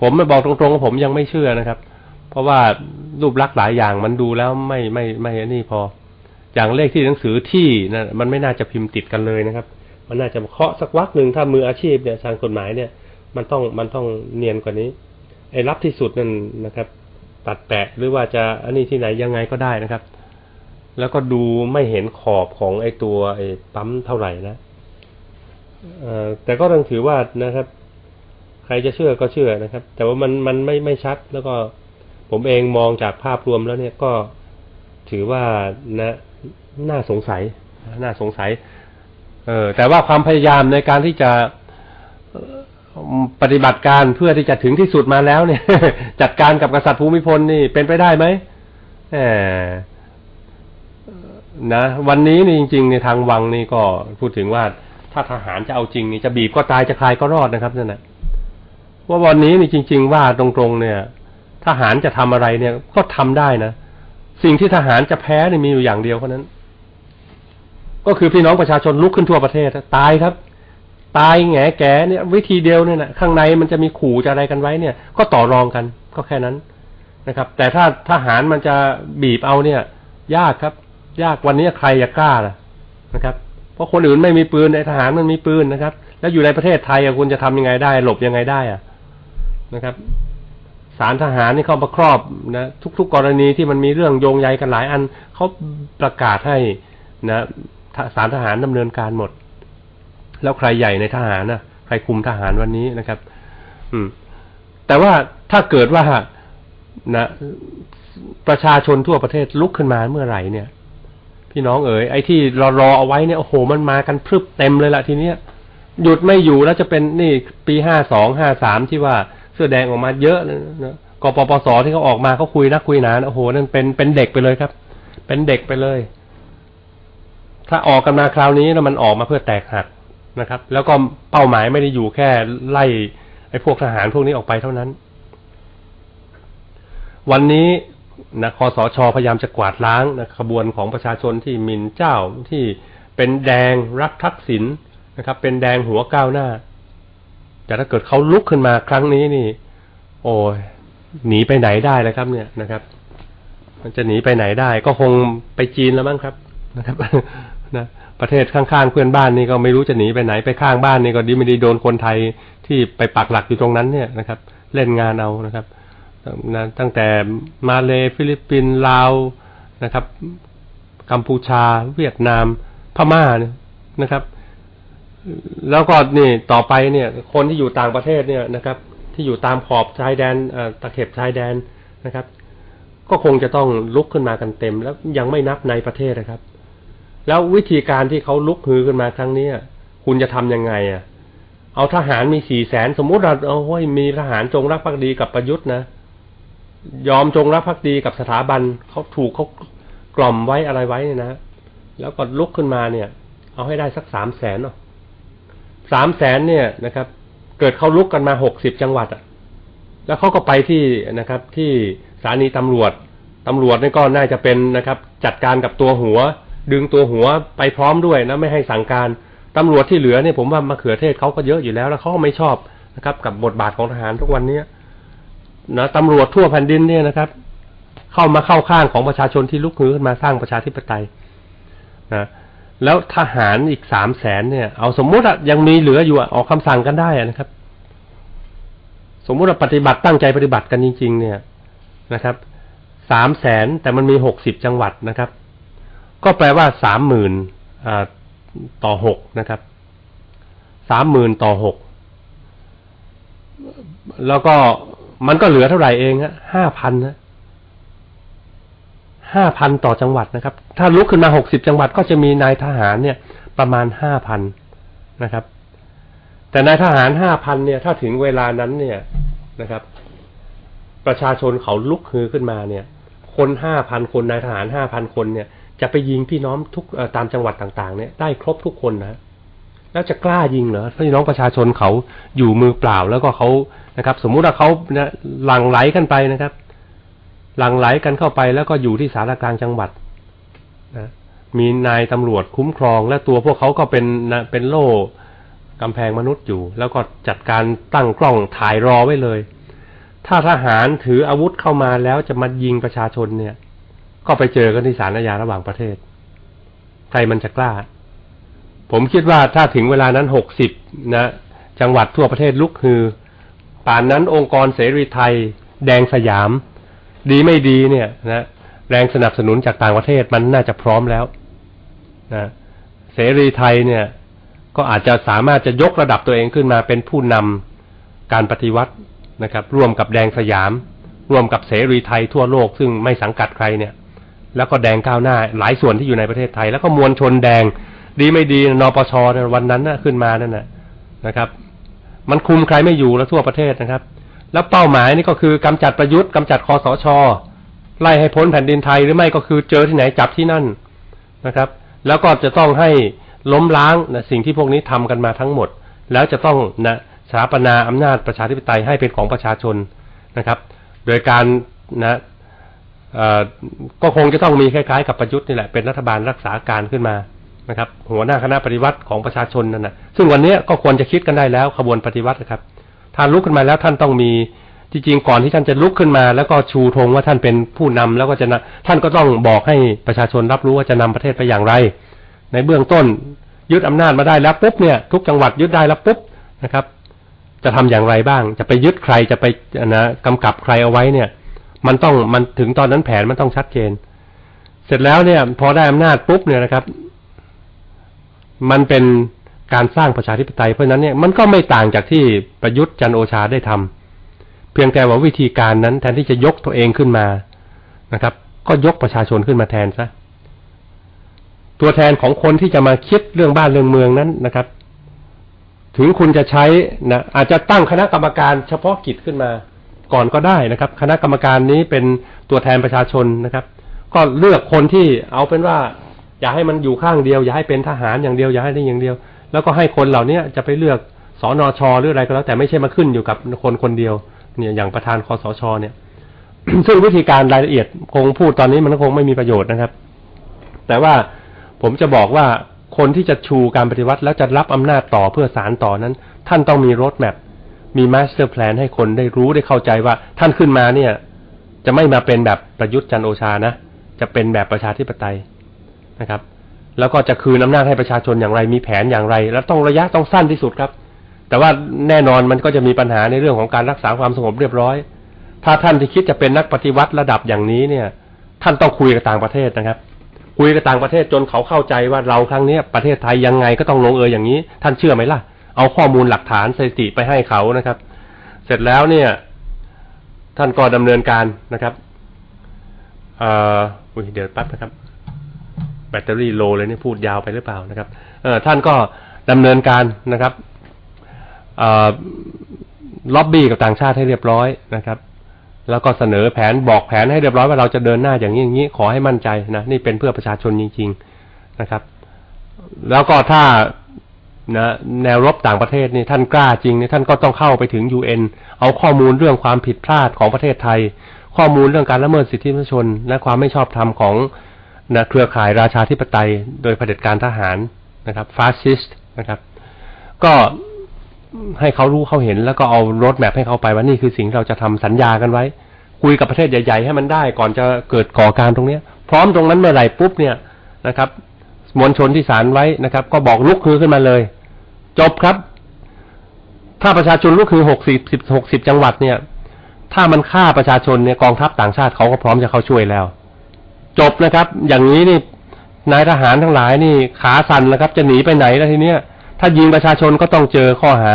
ผมไม่บอกตรงๆว่าผมยังไม่เชื่อนะครับ เพราะว่ารูปลักษณ์หลายอย่างมันดูแล้วไม่ไม่ไม่อันนี่พอ อย่างเลขที่หนังสือที่นะมันไม่น่าจะพิมพ์ติดกันเลยนะครับ มันน่าจะเคาะสักวักหนึ่งถ้ามืออาชีพเนี่ยทางกฎหมายเนี่ย มันต้องมันต้องเนียนกว่านี้ไอ้รับที่สุดนั่นนะครับ ตัดแปะหรือว่าจะอันนี้ที่ไหนยังไงก็ได้นะครับ แล้วก็ดูไม่เห็นขอบของไอ้ตัวไอ้ปั๊มเท่าไหร่นะอ่อแต่ก็ต้องถือว่านะครับ ใครจะเชื่อก็เชื่อนะครับ แต่ว่ามันมันไม่ไม่ชัด แล้วก็ผมเองมองจากภาพรวมแล้วเนี่ยก็ถือว่านะน่าสงสัย น่าสงสัย เออแต่ว่าความพยายามในการที่จะปฏิบัติการเพื่อที่จะถึงที่สุดมาแล้วเนี่ย จัดการกับกษัตริย์ภูมิพลนี่เป็นไปได้ไหมแหมนะวันนี้นี่จริงๆในทางวังนี่ก็พูดถึงว่าถ้าทหารจะเอาจริงนี่จะบีบก็ตายจะคลายก็รอดนะครับนั่นแหละ ว่าวันนี้นี่จริง ๆ ว่าตรงๆเนี่ย ทหารจะทำอะไรเนี่ย ก็ทำได้นะ สิ่งที่ทหารจะแพ้เนี่ยมีอยู่อย่างเดียวเท่านั้น ก็คือพี่น้องประชาชนลุกขึ้นทั่วประเทศตายครับ ตายแง่แก่เนี่ย วิธีเดียวเนี่ยนะข้างในมันจะมีขู่จะอะไรกันไว้เนี่ย ก็ต่อรองกัน ก็แค่นั้นนะครับ แต่ถ้าทหารมันจะบีบเอาเนี่ย ยากครับ ยากวันนี้ใครจะกล้าล่ะนะครับ เพราะคนอื่นไม่มีปืนไอ้ทหารมันมีปืนนะครับ แล้วอยู่ในประเทศไทยคุณจะทำยังไงได้ หลบยังไงได้อะ นะครับสารทหารนี่เขามาครอบนะทุก ๆ กรณีที่มันมีเรื่องโยงใยกันหลายอันเขาประกาศให้นะสารทหารดำเนินการหมด แล้วใครใหญ่ในทหารนะใครคุมทหารวันนี้นะครับ อืม แต่ว่าถ้าเกิดว่านะประชาชนทั่วประเทศลุกขึ้นมาเมื่อไหร่เนี่ย พี่น้องเอ๋ยไอ้ที่รอรอเอาไว้เนี่ยโอ้โหมันมากันพรึบเต็มเลยละทีเนี้ยหยุดไม่อยู่แล้วจะเป็นนี่ปีห้าสองห้าสามที่ว่า สื้อแดงออกมาเยอะนะนะกปปสที่เขาออกมาเขาคุยนักคุยหนานโอ้โหนั่นเป็นเป็นเด็กไปเลยครับ เป็นเด็กไปเลย ถ้าออกกันมาคราวนี้แล้วมันออกมาเพื่อแตกหักนะครับ แล้วก็เป้าหมายไม่ได้อยู่แค่ไล่ไอ้พวกทหารพวกนี้ออกไปเท่านั้น วันนี้นะคอสชพยายามจะกวาดล้างนะขบวนของประชาชนที่มินเจ้าที่เป็นแดงรักทักษิณนะครับ เป็นแดงหัวก้าวหน้า แต่ถ้าเกิดเขาลุกขึ้นมาครั้งนี้นี่ โอ้ยหนีไปไหนได้แล้วครับ เนี่ยนะครับ มันจะหนีไปไหนได้ ก็คงไปจีนแล้วมั้งครับ นะครับนะประเทศข้างๆเพื่อนบ้านนี่ก็ไม่รู้จะหนีไปไหนไปข้างบ้านนี่ก็ดีไม่ดีโดนคนไทยที่ไปปักหลักอยู่ตรงนั้นเนี่ยนะครับ เล่นงานเอานะครับนะตั้งแต่มาเลฟิลิปปินส์ลาวนะครับ กัมพูชา เวียดนาม พม่านะครับ แล้วก็นี่ต่อไปเนี่ย คนที่อยู่ต่างประเทศเนี่ยนะครับ ที่อยู่ตามขอบชายแดนตะเข็บชายแดนนะครับ ก็คงจะต้องลุกขึ้นมากันเต็ม แล้วยังไม่นับในประเทศนะครับ แล้ววิธีการที่เขาลุกฮือขึ้นมาครั้งนี้คุณจะทำยังไงอะ เอาทหารมีสี่แสนสมมุติเราเอาห้ยมีทหารจงรักภักดีกับประยุทธ์นะยอมจงรักภักดีกับสถาบันเขาถูกเขากล่อมไว้อะไรไว้เนี่ยนะแล้วก็ลุกขึ้นมาเนี่ย เอาให้ได้สักสามแสนเนาะ สามแสนเนี่ยนะครับ เกิดเขาลุกกันมาหกสิบจังหวัดอะ แล้วเขาก็ไปที่นะครับ ที่สถานีตำรวจตำรวจนี่ก็น่าจะเป็นนะครับ จัดการกับตัวหัว ดึงตัวหัวไปพร้อมด้วยนะไม่ให้สั่งการตำรวจที่เหลือเนี่ยผมว่ามะเขือเทศเขาก็เยอะอยู่แล้ว แล้วเขาก็ไม่ชอบนะครับ กับบทบาทของทหารทุกวันเนี้ยนะตำรวจทั่วแผ่นดินเนี่ยนะครับ เข้ามาเข้าข้างของประชาชนที่ลุกฮือขึ้นมาสร้างประชาธิปไตยนะ แล้วทหารอีกสามแสนเนี่ย เอาสมมุติอะยังมีเหลืออยู่อะออกคำสั่งกันได้อะนะครับ สมมุติว่าปฏิบัติตั้งใจปฏิบัติกันจริง ๆ เนี่ยนะครับสามแสนแต่มันมีหกสิบจังหวัดนะครับ ก็แปลว่าสามหมื่นต่อหกนะครับสามหมื่นต่อหกแล้วก็มันก็เหลือเท่าไหร่เองฮะห้าพันนะ ห้าพันต่อจังหวัดนะครับ ถ้าลุกขึ้นมาหกสิบจังหวัดก็จะมีนายทหารเนี่ยประมาณห้าพันนะครับ แต่นายทหารห้าพันเนี่ย ถ้าถึงเวลานั้นเนี่ยนะครับ ประชาชนเขาลุกฮือขึ้นมาเนี่ย คนห้าพันคนนายทหารห้าพันคนเนี่ย จะไปยิงพี่น้องทุกตามจังหวัดต่าง ๆ เนี่ยได้ครบทุกคนนะแล้วจะกล้ายิงเหรอพี่น้องประชาชนเขาอยู่มือเปล่าแล้วก็เขานะครับ สมมุติว่าเขาหลั่งไหลกันไปนะครับ หลั่งไหลกันเข้าไปแล้วก็อยู่ที่สารกลางจังหวัดนะมีนายตำรวจคุ้มครอง และตัวพวกเขาก็เป็นนะเป็นโล่กำแพงมนุษย์อยู่ แล้วก็จัดการตั้งกล้องถ่ายรอไว้เลย ถ้าทหารถืออาวุธเข้ามาแล้วจะมายิงประชาชนเนี่ย ก็ไปเจอกันที่ศาลอาญาระหว่างประเทศ ใครมันจะกล้า ผมคิดว่าถ้าถึงเวลานั้นหกสิบนะจังหวัดทั่วประเทศลุกฮือ ป่านนั้นองค์กรเสรีไทย แดงสยาม ดีไม่ดีเนี่ยนะแรงสนับสนุนจากต่างประเทศมันน่าจะพร้อมแล้วนะเสรีไทยเนี่ย ก็อาจจะสามารถจะยกระดับตัวเองขึ้นมาเป็นผู้นำการปฏิวัตินะครับ ร่วมกับแดงสยาม ร่วมกับเสรีไทยทั่วโลก ซึ่งไม่สังกัดใครเนี่ย แล้วก็แดงก้าวหน้า หลายส่วนที่อยู่ในประเทศไทย แล้วก็มวลชนแดงดีไม่ดีนปชวันนั้นนะขึ้นมานั่นนะนะครับ มันคุมใครไม่อยู่แล้วทั่วประเทศนะครับ แล้วเป้าหมายนี่ก็คือกำจัดประยุทธ์กำจัดคอสชไล่ให้พ้นแผ่นดินไทยหรือไม่ก็คือเจอที่ไหนจับที่นั่นนะครับ แล้วก็จะต้องให้ล้มล้างนะสิ่งที่พวกนี้ทำกันมาทั้งหมด แล้วจะต้องนะสถาปนาอำนาจประชาธิปไตยให้เป็นของประชาชนนะครับ โดยการนะก็คงจะต้องมีคล้ายๆกับประยุทธ์นี่แหละเป็นรัฐบาลรักษาการขึ้นมานะครับ หัวหน้าคณะปฏิวัติของประชาชนนั่นนะซึ่งวันนี้ก็ควรจะคิดกันได้แล้วขบวนปฏิวัตินะครับ ถ้าลุกขึ้นมาแล้วท่านต้องมีจริงๆก่อนที่ท่านจะลุกขึ้นมา แล้วก็ชูธงว่าท่านเป็นผู้นำแล้วก็จะนะท่านก็ต้องบอกให้ประชาชนรับรู้ว่าจะนำประเทศไปอย่างไร ในเบื้องต้นยึดอำนาจมาได้แล้วปุ๊บเนี่ยทุกจังหวัดยึดได้แล้วปุ๊บนะครับ จะทำอย่างไรบ้าง จะไปยึดใครจะไปนะกำกับใครเอาไว้เนี่ย มันต้องมันถึงตอนนั้นแผนมันต้องชัดเจน เสร็จแล้วเนี่ย พอได้อำนาจปุ๊บเนี่ยนะครับ มันเป็น การสร้างประชาธิปไตยเพราะนั้นเนี่ยมันก็ไม่ต่างจากที่ประยุทธ์จันโอชาได้ทำเพียงแต่ว่าวิธีการนั้นแทนที่จะยกตัวเองขึ้นมานะครับ ก็ยกประชาชนขึ้นมาแทนซะตัวแทนของคนที่จะมาคิดเรื่องบ้านเรื่องเมืองนั้นนะครับ ถึงคุณจะใช้นะอาจจะตั้งคณะกรรมการเฉพาะกิจขึ้นมา ก่อนก็ได้นะครับ คณะกรรมการนี้เป็นตัวแทนประชาชนนะครับ ก็เลือกคนที่เอาเป็นว่า อย่าให้มันอยู่ข้างเดียว อย่าให้เป็นทหารอย่างเดียว อย่าให้นี่อย่างเดียว แล้วก็ให้คนเหล่านี้จะไปเลือกสอนอชหรืออะไรก็แล้ว แต่ไม่ใช่มาขึ้นอยู่กับคนคนเดียว เนี่ยอย่างประธานคอสชเนี่ย ซึ่งวิธีการรายละเอียดคงพูดตอนนี้มันคงไม่มีประโยชน์นะครับ แต่ว่าผมจะบอกว่าคนที่จะชูการปฏิวัติ แล้วจะรับอำนาจต่อเพื่อสารต่อนั้น ท่านต้องมีรถแมพมีมาสเตอร์แพลนให้คนได้รู้ได้เข้าใจว่าท่านขึ้นมาเนี่ย จะไม่มาเป็นแบบประยุทธ์จันโอชานะ จะเป็นแบบประชาธิปไตยนะครับ แล้วก็จะคืนอำนาจให้ประชาชนอย่างไรมีแผนอย่างไร แล้วต้องระยะต้องสั้นที่สุดครับ แต่ว่าแน่นอนมันก็จะมีปัญหาในเรื่องของการรักษาความสงบเรียบร้อย ถ้าท่านที่คิดจะเป็นนักปฏิวัติระดับอย่างนี้เนี่ย ท่านต้องคุยกับต่างประเทศนะครับ คุยกับต่างประเทศจนเขาเข้าใจว่าเราครั้งนี้ประเทศไทยยังไงก็ต้องลงเอยอย่างนี้ ท่านเชื่อไหมล่ะ เอาข้อมูลหลักฐานสถิติไปให้เขานะครับ เสร็จแล้วเนี่ย ท่านก็ดำเนินการนะครับเอ่อเดี๋ยวแป๊บนะครับ แบตเตอรี่โลเลยนี่พูดยาวไปหรือเปล่านะครับเอท่านก็ดำเนินการนะครับอล็อบบี้กับต่างชาติให้เรียบร้อยนะครับ แล้วก็เสนอแผนบอกแผนให้เรียบร้อยว่าเราจะเดินหน้าอย่างนี้อย่างนี้ขอให้มั่นใจนะนี่เป็นเพื่อประชาชนจริง ๆนะครับ แล้วก็ถ้านะแนวรบต่างประเทศนี่ท่านกล้าจริงนี่ท่านก็ต้องเข้าไปถึง UN เอาข้อมูลเรื่องความผิดพลาดของประเทศไทย ข้อมูลเรื่องการละเมิดสิทธิมนุษยชน และความไม่ชอบธรรมของ นะเครือข่ายราชาธิปไตย โดยเผด็จการทหารนะครับฟาสซิสต์นะครับ ก็ให้เขารู้เขาเห็นแล้วก็เอารถแมพให้เขาไปว่านี่คือสิ่งเราจะทำสัญญากันไว้ คุยกับประเทศใหญ่ๆ ให้มันได้ก่อนจะเกิดก่อการตรงเนี้ย พร้อมตรงนั้นเมื่อไหร่ปุ๊บเนี่ยนะครับมวลชนที่สารไว้นะครับ ก็บอกลุกคือขึ้นมาเลย จบครับ ถ้าประชาชนลุกคือหกสิบสิบหกสิบจังหวัดเนี่ย ถ้ามันฆ่าประชาชนเนี่ยกองทัพต่างชาติเขาก็พร้อมจะเข้าช่วยแล้ว จบนะครับ อย่างนี้นี่นายทหารทั้งหลายนี่ขาสั่นนะครับ จะหนีไปไหนแล้วทีเนี้ยถ้ายิงประชาชนก็ต้องเจอข้อหา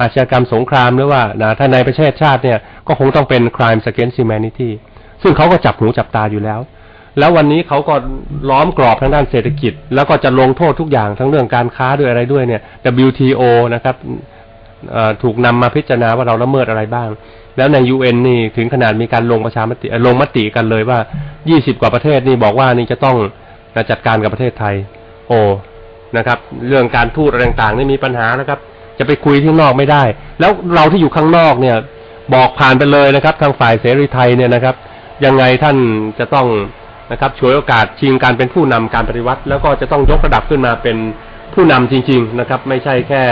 อาชญากรรมสงครามหรือว่านะถ้าในประเทศชาติเนี่ยก็คงต้องเป็น crime against humanity ซึ่งเขาก็จับหูจับตาอยู่แล้ว แล้ววันนี้เขาก็ล้อมกรอบทางด้านเศรษฐกิจ แล้วก็จะลงโทษทุกอย่างทั้งเรื่องการค้าด้วยอะไรด้วยเนี่ย WTO นะครับถูกนำมาพิจารณาว่าเราละเมิดอะไรบ้าง แล้วใน UN นี่ถึงขนาดมีการลงประชามติลงมติกันเลยว่า20กว่าประเทศนี่บอกว่านี่จะต้องจัดการกับประเทศไทย โอ้นะครับ เรื่องการทูตอะไรต่างๆนี่มีปัญหานะครับ จะไปคุยที่นอกไม่ได้ แล้วเราที่อยู่ข้างนอกเนี่ย บอกผ่านไปเลยนะครับ ทางฝ่ายเสรีไทยเนี่ยนะครับ ยังไงท่านจะต้องนะครับฉวยโอกาสชิงการเป็นผู้นำการปฏิวัติ แล้วก็จะต้องยกระดับขึ้นมาเป็นผู้นำจริง ๆนะครับ ไม่ใช่แค่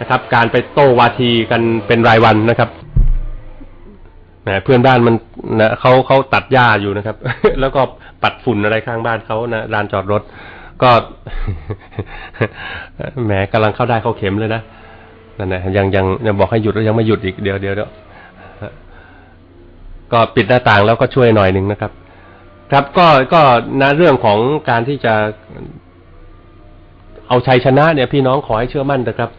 นะครับ การไปโต้วาทีกันเป็นรายวันนะครับ นะเพื่อนบ้านมันนะเขาเขาตัดหญ้าอยู่นะครับ แล้วก็ปัดฝุ่นอะไรข้างบ้านเขานะลานจอดรถ ก็แหมกำลังเข้าได้เข้าเข็มเลยนะนั่นแหละยังยังยังบอกให้หยุดแล้วยังไม่หยุดอีกเดี๋ยวเดี๋ยวเดี๋ยวก็ปิดหน้าต่างแล้วก็ช่วยหน่อยหนึ่งนะครับ ครับก็ก็นะเรื่องของการที่จะเอาชัยชนะเนี่ยพี่น้องขอให้เชื่อมั่นนะครับ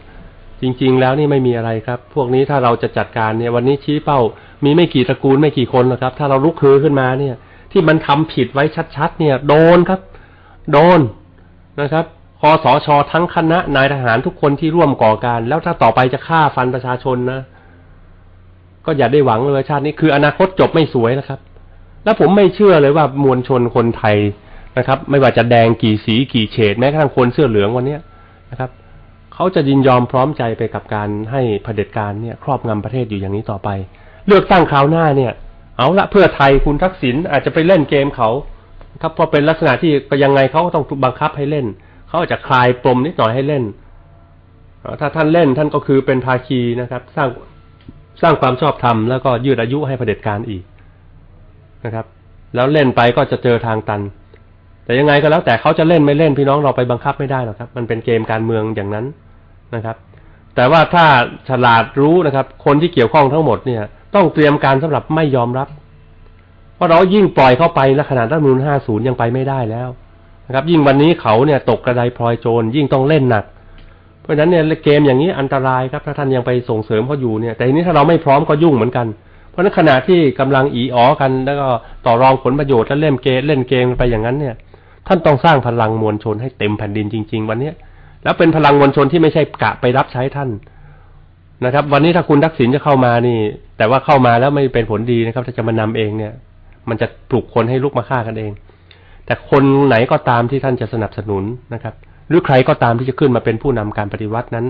จริง ๆ แล้วนี่ไม่มีอะไรครับ พวกนี้ถ้าเราจะจัดการเนี่ย วันนี้ชี้เป้า มีไม่กี่ตระกูลไม่กี่คนหรอกครับ ถ้าเราลุกฮือขึ้นมาเนี่ย ที่มันทำผิดไว้ชัดๆเนี่ย โดนครับ โดนนะครับคอสอชอทั้งคณะนายทหารทุกคนที่ร่วมก่อการ แล้วถ้าต่อไปจะฆ่าฟันประชาชนนะ ก็อย่าได้หวังเลยชาตินี้คืออนาคตจบไม่สวยนะครับ แล้วผมไม่เชื่อเลยว่ามวลชนคนไทยนะครับ ไม่ว่าจะแดงกี่สีกี่เฉดแม้กระทั่งคนเสื้อเหลืองวันเนี้ยนะครับ เขาจะยินยอมพร้อมใจไปกับการให้เผด็จการเนี่ย ครอบงำประเทศอยู่อย่างนี้ต่อไป เลือกตั้งคราวหน้าเนี่ย เอาละเพื่อไทยคุณทักษิณอาจจะไปเล่นเกมเขาครับพราะเป็นลักษณะที่ยังไงเขาก็ต้องบังคับให้เล่น เขาอาจจะคลายปมนิดหน่อยให้เล่นถ้าท่านเล่นท่านก็คือเป็นภาคีนะครับ สร้างสร้างความชอบธรรมแล้วก็ยืดอายุให้เผด็จการอีกนะครับ แล้วเล่นไปก็จะเจอทางตัน แต่ยังไงก็แล้วแต่เขาจะเล่นไม่เล่นพี่น้องเราไปบังคับไม่ได้หรอกครับ มันเป็นเกมการเมืองอย่างนั้น นะครับ แต่ว่าถ้าฉลาดรู้นะครับ คนที่เกี่ยวข้องทั้งหมดเนี่ย ต้องเตรียมการสำหรับไม่ยอมรับ เพราะเรายิ่งปล่อยเข้าไปและขนาดรัฐมนูล50 ยังไปไม่ได้แล้วนะครับ ยิ่งวันนี้เขาเนี่ยตกกระไดพลอยโจรยิ่งต้องเล่นหนัก เพราะฉะนั้นเนี่ยเกมอย่างนี้อันตรายครับถ้าท่านยังไปส่งเสริมเขาอยู่เนี่ย แต่ทีนี้ถ้าเราไม่พร้อมก็ยุ่งเหมือนกันเพราะนั้นขณะที่กำลังอีอ๋อกันแล้วก็ต่อรองผลประโยชน์แล้วเล่นเกมเล่นเกมไปอย่างนั้นเนี่ย ท่านต้องสร้างพลังมวลชนให้เต็มแผ่นดินจริง ๆ วันเนี้ย แล้วเป็นพลังมวลชนที่ไม่ใช่กะไปรับใช้ท่านนะครับ วันนี้ถ้าคุณทักษิณจะเข้ามานี่ แต่ว่าเข้ามาแล้วไม่เป็นผลดีนะครับ ถ้าจะมานำเองเนี่ย มันจะปลุกคนให้ลุกมาฆ่ากันเอง แต่คนไหนก็ตามที่ท่านจะสนับสนุนนะครับ หรือใครก็ตามที่จะขึ้นมาเป็นผู้นำการปฏิวัตินั้น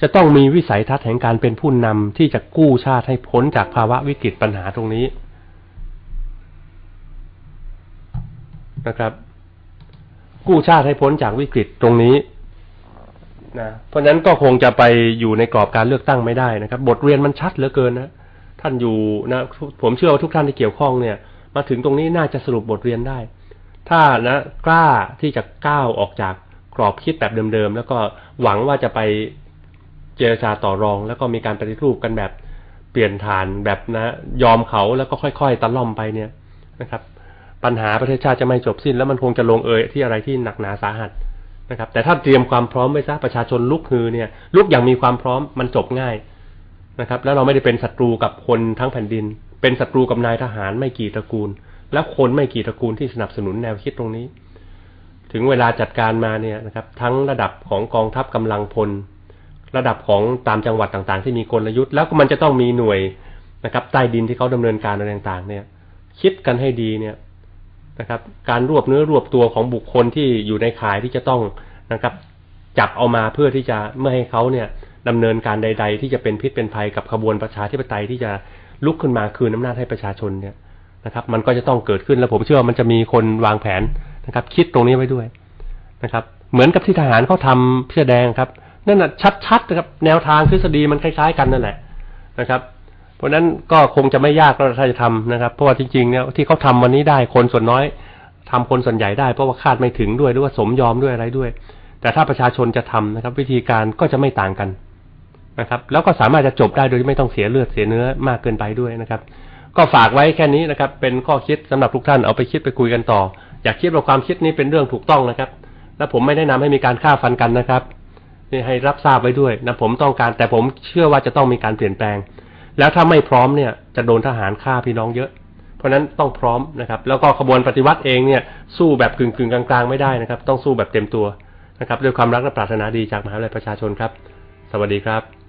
จะต้องมีวิสัยทัศน์แห่งการเป็นผู้นำที่จะกู้ชาติให้พ้นจากภาวะวิกฤตปัญหาตรงนี้นะครับ กู้ชาติให้พ้นจากวิกฤตตรงนี้ นะเพราะฉะนั้นก็คงจะไปอยู่ในกรอบการเลือกตั้งไม่ได้นะครับ บทเรียนมันชัดเหลือเกินนะท่านอยู่นะผมเชื่อว่าทุกท่านที่เกี่ยวข้องเนี่ย มาถึงตรงนี้น่าจะสรุปบทเรียนได้ ถ้านะกล้าที่จะก้าวออกจากกรอบคิดแบบเดิมๆแล้วก็หวังว่าจะไปเจรจาต่อรอง แล้วก็มีการปฏิรูปกันแบบเปลี่ยนฐานแบบนะ ยอมเขาแล้วก็ค่อยๆตะล่อมไปเนี่ยนะครับ ปัญหาประเทศชาติจะไม่จบสิ้น แล้วมันคงจะลงเอยที่อะไรที่หนักหนาสาหัส นะครับ แต่ถ้าเตรียมความพร้อมไว้ซะประชาชนลุกฮือเนี่ยลุกอย่างมีความพร้อมมันจบง่ายนะครับ แล้วเราไม่ได้เป็นศัตรูกับคนทั้งแผ่นดิน เป็นศัตรูกับนายทหารไม่กี่ตระกูล และคนไม่กี่ตระกูลที่สนับสนุนแนวคิดตรงนี้ ถึงเวลาจัดการมาเนี่ยนะครับ ทั้งระดับของกองทัพกำลังพล ระดับของตามจังหวัดต่างๆ ที่มีกลยุทธ์แล้วก็มันจะต้องมีหน่วยนะครับ ใต้ดินที่เขาดำเนินการอะไรต่างๆ เนี่ย คิดกันให้ดีเนี่ย นะครับ การรวบเนื้อรวบตัวของบุคคลที่อยู่ในข่ายที่จะต้องนะครับ จับเอามาเพื่อที่จะไม่ให้เขาเนี่ยดำเนินการใด ๆ ที่จะเป็นพิษเป็นภัยกับขบวนประชาธิปไตยที่จะลุกขึ้นมาคืนอำนาจให้ประชาชนเนี่ยนะครับ มันก็จะต้องเกิดขึ้นแล้วผมเชื่อว่ามันจะมีคนวางแผนนะครับ คิดตรงนี้ไว้ด้วยนะครับ เหมือนกับที่ทหารเขาทำเสื้อแดงครับนั่นน่ะชัดๆนะครับ แนวทางทฤษฎีมันคล้ายๆกันนั่นแหละนะครับ เพราะนั้นก็คงจะไม่ยากแล้วถ้าจะทำนะครับ เพราะว่าจริงๆเนี่ยที่เขาทำวันนี้ได้คนส่วนน้อยทำคนส่วนใหญ่ได้เพราะว่าคาดไม่ถึงด้วยหรือว่าสมยอมด้วยอะไรด้วย แต่ถ้าประชาชนจะทำนะครับ วิธีการก็จะไม่ต่างกันนะครับ แล้วก็สามารถจะจบได้โดยที่ไม่ต้องเสียเลือดเสียเนื้อมากเกินไปด้วยนะครับ ก็ฝากไว้แค่นี้นะครับ เป็นข้อคิดสำหรับทุกท่านเอาไปคิดไปคุยกันต่อ อยากคิดว่าความคิดนี้เป็นเรื่องถูกต้องนะครับ และผมไม่แนะนำให้มีการฆ่าฟันกันนะครับนี่ให้รับทราบไว้ด้วยนะผมต้องการแต่ผมเชื่อว่าจะต้องมีการเปลี่ยนแปลง แล้วถ้าไม่พร้อมเนี่ยจะโดนทหารฆ่าพี่น้องเยอะ เพราะฉะนั้นต้องพร้อมนะครับ แล้วก็ขบวนปฏิวัติเองเนี่ยสู้แบบกึ่งกึ่งๆกลางๆไม่ได้นะครับ ต้องสู้แบบเต็มตัวนะครับ ด้วยความรักและปรารถนาดีจากมหาวิทยาลัยประชาชนครับ สวัสดีครับ